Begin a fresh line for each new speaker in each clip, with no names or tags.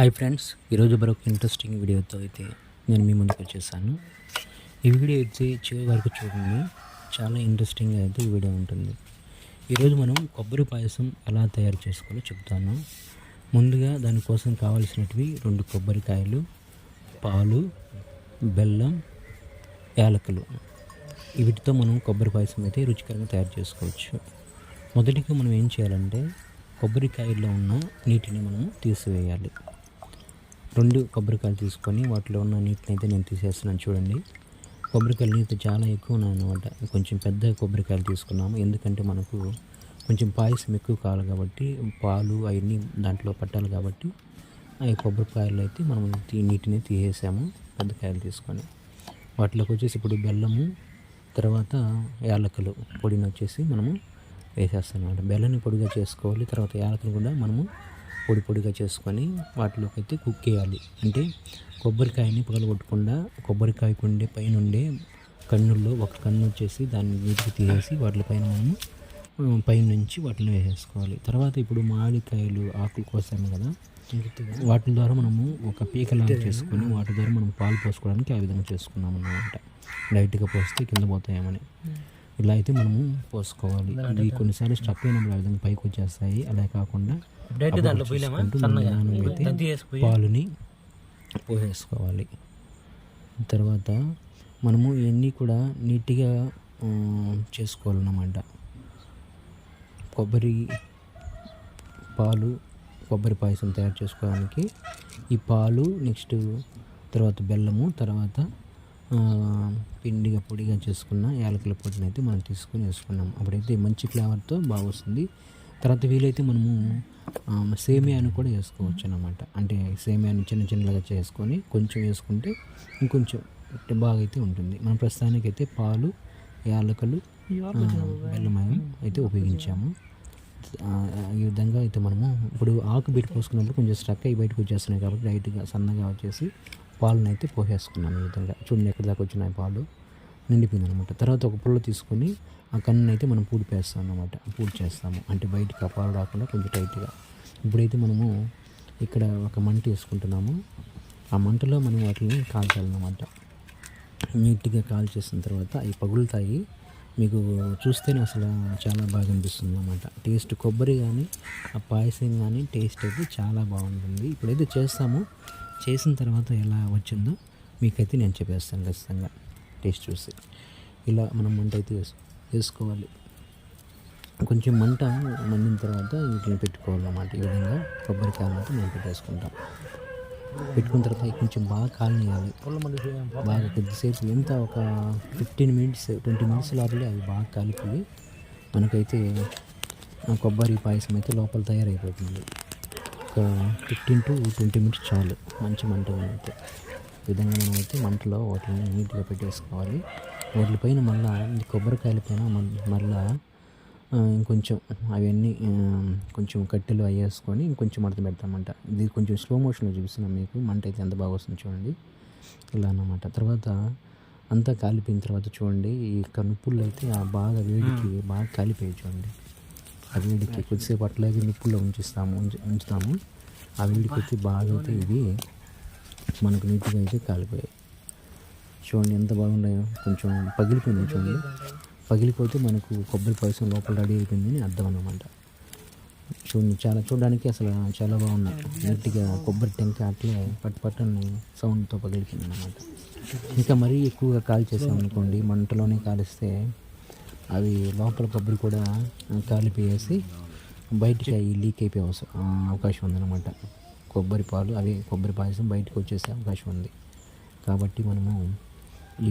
Hi friends ఈరోజు మరొక interesting వీడియోతో అయితే నేను మీ ముందుకు వచ్చేసాను. ఈ వీడియో అయితే చివరి వరకు చూడండి. చాలా ఇంట్రెస్టింగ్ అయితే ఈ వీడియో ఉంటుంది. ఈరోజు మనం కొబ్బరి పాయసం ఎలా తయారు చేసుకోవాలో చెప్తాను. ముందుగా దానికోసం కావాల్సినటివి రెండు కొబ్బరికాయలు పాలు బెల్లం యాలకులు. వీటితో మనం కొబ్బరి పాయసం అయితే రుచికరంగా తయారు చేసుకోవచ్చు. మొదటిగా మనం ఏం చేయాలంటే కొబ్బరికాయల్లో ఉన్న నీటిని మనం తీసివేయాలి. రెండు కొబ్బరికాయలు తీసుకొని వాటిలో ఉన్న నీటిని అయితే నేను తీసేస్తున్నాను చూడండి. కొబ్బరికాయలు నీటి చాలా ఎక్కువ ఉన్నాయన్నమాట. కొంచెం పెద్ద కొబ్బరికాయలు తీసుకున్నాము. ఎందుకంటే మనకు కొంచెం పాయసం ఎక్కువ కావాలి కాబట్టి పాలు అవన్నీ దాంట్లో పట్టాలి కాబట్టి ఆ కొబ్బరికాయలు అయితే మనం నీటిని తీసేసాము పెద్ద కాయలు తీసుకొని. వాటిలోకి వచ్చేసి ఇప్పుడు బెల్లము తర్వాత యాలకులు పొడిని వచ్చేసి మనము వేసేస్తాం అనమాట బెల్లని పొడిగా చేసుకోవాలి. తర్వాత యాలకులు కూడా మనము పొడి పొడిగా చేసుకొని వాటిలోకి అయితే కుక్ చేయాలి. అంటే కొబ్బరికాయని పగలగొట్టకుండా కొబ్బరికాయకు ఉండే పైన ఉండే కన్నుల్లో ఒక కన్ను వచ్చేసి దాన్ని నీటికి తీసేసి వాటిపైన మనము పైన నుంచి వాటిని వేసేసుకోవాలి. తర్వాత ఇప్పుడు మామిడికాయలు ఆకులు కోసాము కదా వాటి ద్వారా మనము ఒక పీకలాగా చేసుకొని వాటి ద్వారా మనం పాలు పోసుకోవడానికి ఆ విధంగా చేసుకున్నాం అన్నమాట. లైట్గా పోస్తే కింద పోతాయేమని. ఇలా అయితే మనము పోసుకోవాలి. ఇది కొన్నిసార్లు స్టక్ అయినప్పుడు ఆ విధంగా పైకి వచ్చేస్తాయి. అలా కాకుండా
డైరెక్ట్ దాంట్లో పోయలేమా సన్నగా?
పాలుని పోసేసుకోవాలి. తర్వాత మనము ఇవన్నీ కూడా నీట్గా చేసుకోవాలన్నమాట. కొబ్బరి పాలు కొబ్బరి పాయసం తయారు చేసుకోవడానికి ఈ పాలు నెక్స్ట్ తర్వాత బెల్లము తర్వాత పిండిగా పొడిగా చేసుకున్న యాలకుల పొడిని అయితే మనం తీసుకొని వేసుకున్నాం. అప్పుడైతే మంచి ఫ్లేవర్తో బాగా వస్తుంది తర్వాత వీలైతే మనము సేమియాను కూడా వేసుకోవచ్చు అన్నమాట అంటే సేమియాని చిన్న చిన్నగా చేసుకొని కొంచెం వేసుకుంటే ఇంకొంచెం బాగా అయితే ఉంటుంది. మనం ప్రస్తుతానికైతే పాలు యాలకులు బెల్లమయం అయితే ఉపయోగించాము. ఈ విధంగా అయితే మనము ఇప్పుడు ఆకు బయట పోసుకున్నప్పుడు కొంచెం స్ట్రక్ అయ్యి బయటకు వచ్చేస్తున్నాయి కాబట్టి లైట్గా సన్నగా వచ్చేసి పాలను అయితే పోసేసుకున్నాను ఈ విధంగా. చూడండి ఎక్కడి దాకా వచ్చినాయి పాలు. నిండిపోయింది అనమాట తర్వాత ఒక పుల్ల తీసుకొని ఆ కన్నుని అయితే మనం పూడిపేస్తాం అనమాట పూడి చేస్తాము. అంటే బయటికి ఆ రాకుండా కొంచెం టైట్గా. ఇప్పుడైతే మనము ఇక్కడ ఒక మంట వేసుకుంటున్నాము. ఆ మంటలో మనం వాటిని కాల్చాలన్నమాట. నీట్గా కాల్చేసిన తర్వాత అవి పగులుతాయి. మీకు చూస్తేనే అసలు చాలా బాగా అనిపిస్తుంది అనమాట టేస్ట్ కొబ్బరి కానీ ఆ పాయసం కానీ టేస్ట్ అయితే చాలా బాగుంటుంది. ఇప్పుడైతే చేస్తాము. చేసిన తర్వాత ఎలా వచ్చిందో మీకైతే నేను చెప్పేస్తాను ఖచ్చితంగా. టేస్ట్ చూసి ఇలా మనం మంట అయితే వేసుకోవాలి. కొంచెం మంట మండిన తర్వాత వీటిని పెట్టుకోవాలన్నమాట. ఈ విధంగా కొబ్బరికాయలు అయితే మనం పెట్టేసుకుంటాం. పెట్టుకున్న తర్వాత కొంచెం బాగా కాలనియాలి బాగా కొద్దిసేపు ఎంత ఒక ఫిఫ్టీన్ మినిట్స్ ట్వంటీ మినిట్స్ లోపలే అవి బాగా కాలిపోయి మనకైతే ఆ కొబ్బరి పాయసం అయితే లోపల తయారైపోతుంది. ఒక ఫిఫ్టీన్ టు ట్వంటీ మినిట్స్ చాలు మంచి మంట అయితే విధంగా మనం అయితే మంటలో వాటిని నీట్గా పెట్టేసుకోవాలి. వాటి పైన మళ్ళా కొబ్బరికాయల పైన మళ్ళా ఇంకొంచెం అవన్నీ కొంచెం కట్టెలు అయ్యేసుకొని ఇంకొంచెం మడత పెడతామంట. ఇది కొంచెం స్లో మోషన్లో చూపిస్తున్నాం మీకు. మంట అయితే ఎంత బాగా వస్తుంది చూడండి. ఇలా అన్నమాట. తర్వాత అంతా కాలిపోయిన తర్వాత చూడండి ఈ కనుపుల్లో అయితే ఆ బాగా వేడికి బాగా కాలిపోయి చూడండి. ఆ వేడికి కొద్దిసేపు అట్లాగే నిప్పుల్లో ఉంచిస్తాము ఉంచి- ఉంచుతాము. ఆ వేడికి అయితే బాగా అయితే ఇవి మనకు నీట్గా అయితే కాలిపోయాయి. చూడండి ఎంత బాగున్నాయో. కొంచెం పగిలిపోయింది చూడండి. పగిలిపోతే మనకు కొబ్బరి పాయసం లోపల రెడీ అయిపోయిందని అర్థం అన్నమాట. చూడండి చాలా చూడడానికి అసలు చాలా బాగున్నాయి. నీట్గా కొబ్బరి టెంక అట్లే పట్టు పట్టని సౌండ్తో పగిలిపోయింది అనమాట ఇంకా మరీ ఎక్కువగా కాల్ చేసామనుకోండి మంటలోనే కాలిస్తే అవి లోపల కొబ్బరి కూడా కాలిపోయేసి బయటికి అవి లీక్ అయిపోయే అవకాశం ఉందన్నమాట. కొబ్బరి పాలు అవి కొబ్బరి పాయసం బయటకు వచ్చేసే అవకాశం ఉంది. కాబట్టి మనము ఈ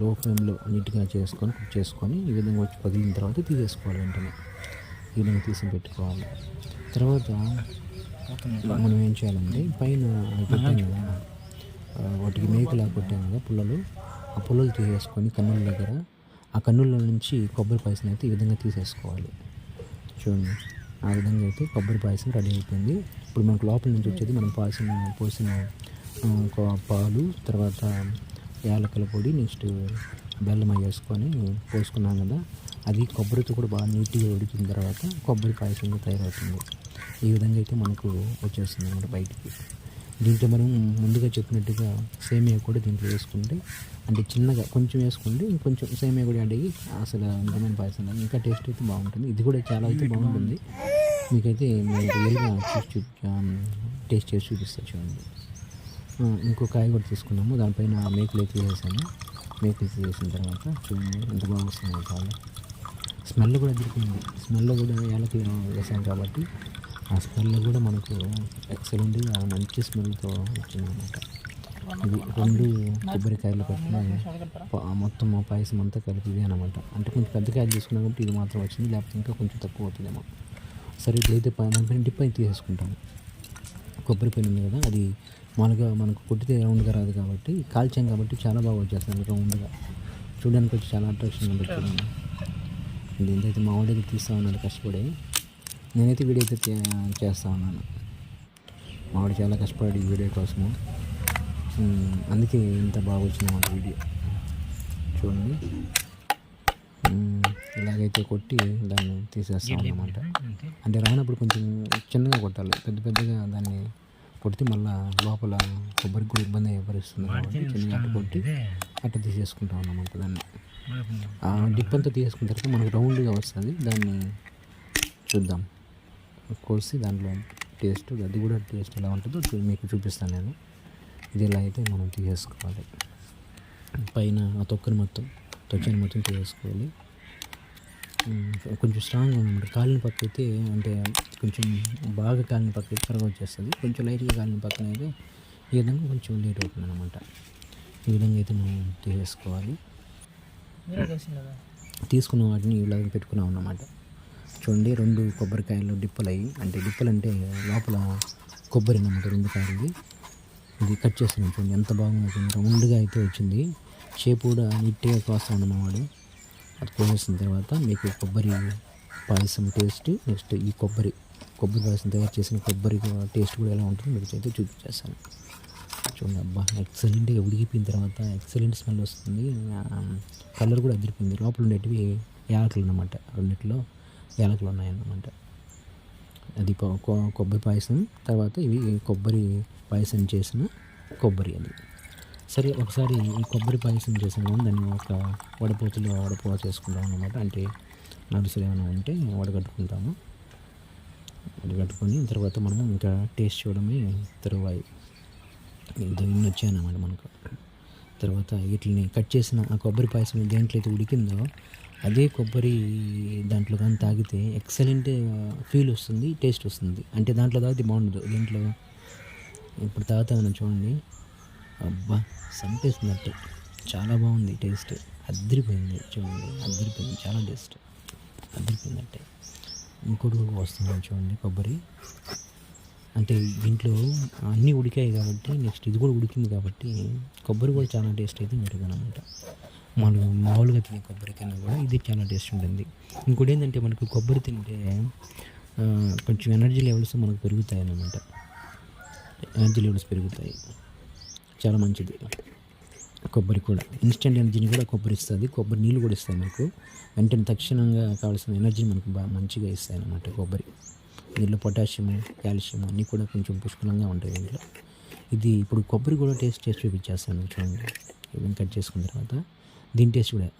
లో ఫ్లేమ్లో నీట్గా చేసుకొని కుక్ చేసుకొని ఈ విధంగా వచ్చి పగిలిన తర్వాత తీసేసుకోవాలి వెంటనే. ఈ విధంగా తీసి పెట్టుకోవాలి. తర్వాత మనం ఏం చేయాలంటే పైన పెట్టాం కదా వాటికి మేకలా కొట్టాం కదా పుల్లలు ఆ పుల్లలు తీసేసుకొని కన్నుల దగ్గర ఆ కన్నుల నుంచి కొబ్బరి పాయసం అయితే ఈ విధంగా తీసేసుకోవాలి. చూడండి ఆ విధంగా అయితే కొబ్బరి పాయసం రెడీ అవుతుంది ఇప్పుడు మనకు లోపల నుంచి వచ్చేది మనం పాయసం పోసిన పాలు తర్వాత యాలకుల పొడి నెక్స్ట్ బెల్లం అవి వేసుకొని పోసుకున్నాం కదా అది కొబ్బరితో కూడా బాగా నీట్గా ఉడికిన తర్వాత కొబ్బరి పాయసంగా తయారవుతుంది. ఈ విధంగా అయితే మనకు వచ్చేస్తుంది అనమాట బయటికి. దీంట్లో మనం ముందుగా చెప్పినట్టుగా సేమియా కూడా దీంట్లో వేసుకుంటే అంటే చిన్నగా కొంచెం వేసుకుంటే ఇంకొంచెం సేమియా కూడా యాడ్ అయ్యి అసలు అందమైన పాయసం ఇంకా టేస్ట్ అయితే బాగుంటుంది. ఇది కూడా చాలా అయితే బాగుంటుంది. మీకైతే మేము రియల్గా చూసి చూ టేస్ట్ చేసి చూపిస్తాను చూడండి. ఇంకో కాయ కూడా తీసుకున్నాము. దానిపైన మేకులు అయితే వేసాము మేకులు వేసిన తర్వాత చూడండి ఎంత బాగా వస్తుంది చాలా. స్మెల్ కూడా దిగుతుంది స్మెల్ కూడా ఏలకి వేసాం కాబట్టి ఆ స్మెల్ కూడా మనకు ఎక్సలెంట్గా మంచి స్మెల్తో వచ్చిందన్నమాట. ఇది రెండు కొబ్బరికాయలు పెట్టిన మొత్తం ఆ పాయసం అంతా కలిపి అనమాట అంటే కొంచెం పెద్ద కాయలు తీసుకున్నాం కాబట్టి ఇది మాత్రం వచ్చింది లేకపోతే ఇంకా కొంచెం తక్కువ అవుతుందేమో. సరే ఇట్లయితే ప- దానిపైన డిప్ అయితే తీసేసుకుంటాము కొబ్బరి పైన ఉంది కదా అది మామూలుగా మనకు కొట్టితే రౌండ్గా రాదు కాబట్టి కాల్చాం కాబట్టి చాలా బాగా వచ్చేస్తుంది రౌండ్గా. చూడడానికి వచ్చి చాలా అట్రాక్షన్ చూడండి. దీంతో మా వాడికి తీస్తా ఉన్నాడు కష్టపడి. నేనైతే వీడియో అయితే చేస్తా ఉన్నాను. మా వాడు చాలా కష్టపడి ఈ వీడియో కోసము. అందుకే ఇంత బాగా వచ్చింది మా వీడియో. చూడండి. ఇలాగైతే కొట్టి దాన్ని తీసేస్తాం అన్నమాట. అంటే రానప్పుడు కొంచెం చిన్నగా కొట్టాలి. పెద్ద పెద్దగా దాన్ని కొడితే మళ్ళీ లోపల కొబ్బరికి కూడా ఇబ్బంది పరిస్థితుంది కాబట్టి చిన్నగా అట్ట కొట్టి అట్ట తీసేసుకుంటాం అన్నమాట దాన్ని. ఆ డిప్ అంతా తీసుకున్న తర్వాత మనకు రౌండ్గా వస్తుంది. దాన్ని చూద్దాం. కోసి దాంట్లో టేస్ట్ అది కూడా టేస్ట్ ఎలా ఉంటుందో మీకు చూపిస్తాను నేను. ఇది ఇలా అయితే మనం తీసేసుకోవాలి. పైన ఆ తొక్కని మొత్తం తొక్కని మొత్తం తీసేసుకోవాలి. కొంచెం స్ట్రాంగ్ అనమాట కాలిన పక్క అయితే అంటే కొంచెం బాగా కాలిన పక్క త్వరగా వచ్చేస్తుంది. కొంచెం లైట్గా కాలిన పక్కన అయితే ఈ విధంగా కొంచెం లేట్ అవుతుంది అనమాట ఈ విధంగా అయితే మనం తీసేసుకోవాలి. తీసుకున్న వాటిని ఇలా పెట్టుకున్నాం అన్నమాట. చూడండి రెండు కొబ్బరికాయలు డిప్పలు అయ్యి అంటే డిప్పలు అంటే లోపల కొబ్బరి అన్నమాట రెండు కాయలు ఇది కట్ చేస్తున్నాం చూడండి ఎంత బాగుంది రౌండ్గా అయితే వచ్చింది. షేప్ కూడా నీట్గా కోస్తా ఉన్నవాడు అది కోసేసిన తర్వాత మీకు కొబ్బరి పాయసం టేస్ట్ నెక్స్ట్ ఈ కొబ్బరి కొబ్బరి పాయసం తయారు చేసిన కొబ్బరి టేస్ట్ కూడా ఎలా ఉంటుందో మీకు అయితే చూపించేస్తాను. చూడండి అబ్బా ఎక్సలెంట్గా ఉడికిపోయిన తర్వాత ఎక్సలెంట్ స్మెల్ వస్తుంది. కలర్ కూడా అదిరిపోయింది. లోపల ఉండేటివి యాలకులు అన్నమాట. రెండిట్లో యాలకులు ఉన్నాయన్నమాట. అది కొ- కొబ్బరి పాయసం తర్వాత ఇవి కొబ్బరి పాయసం చేసిన కొబ్బరి అది. సరే ఒకసారి ఈ కొబ్బరి పాయసం చేసిన దాన్ని ఒక వడపోతులో వడపోవ చేసుకుంటాం అనమాట అంటే నడుసులు ఏమైనా ఉంటే వడగట్టుకుంటాము. వడగట్టుకొని తర్వాత మనం ఇంకా టేస్ట్ చూడమే తరువాయి. దీన్ని వచ్చాయన్నమాట మనకు. తర్వాత వీటిని కట్ చేసిన ఆ కొబ్బరి పాయసం దేంట్లో అయితే ఉడికిందో అదే కొబ్బరి దాంట్లో కానీ తాగితే ఎక్సలెంట్ ఫీల్ వస్తుంది టేస్ట్ వస్తుంది. అంటే దాంట్లో తాగితే బాగుండదు. దీంట్లో ఇప్పుడు తాగుతా ఉన్నాం చూడండి. అబ్బా సంపేసినట్టు చాలా బాగుంది టేస్ట్. అద్దరిపోయింది చూడండి అద్దరిపోయింది చాలా టేస్ట్. అద్దరిపోయిందంటే ఇంకోటి వస్తుంది చూడండి కొబ్బరి. అంటే దీంట్లో అన్నీ ఉడికాయి కాబట్టి నెక్స్ట్ ఇది కూడా ఉడికింది కాబట్టి కొబ్బరి కూడా చాలా టేస్ట్ అయితే అనమాట మామూలుగా మామూలుగా తినే కొబ్బరికైనా కూడా ఇది చాలా టేస్ట్ ఉంటుంది. ఇంకోటి ఏంటంటే మనకు కొబ్బరి తింటే కొంచెం ఎనర్జీ లెవెల్స్ మనకు పెరుగుతాయి అన్నమాట ఎనర్జీ లెవెల్స్ పెరుగుతాయి. చాలా మంచిది. కొబ్బరి కూడా. ఇన్స్టెంట్ ఎనర్జీని కూడా కొబ్బరి ఇస్తుంది. కొబ్బరి నీళ్ళు కూడా ఇస్తాయి మనకు. వెంటనే తక్షణంగా కావాల్సిన ఎనర్జీ మనకు బాగా మంచిగా ఇస్తాయి అన్నమాట కొబ్బరి. దీంట్లో పొటాషియం కాల్షియం అన్నీ కూడా కొంచెం పుష్కలంగా ఉంటాయి దీంట్లో. ఇది ఇప్పుడు కొబ్బరి కూడా టేస్ట్ టేస్ట్ చూపించేస్తాను చూడండి. ఇవన్నీ కట్ చేసుకున్న తర్వాత దీని టేస్ట్ కూడా.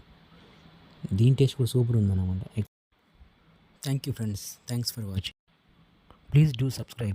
దీని టేస్ట్ కూడా సూపర్ ఉందన్నమాట. Thank you friends thanks for watching please do subscribe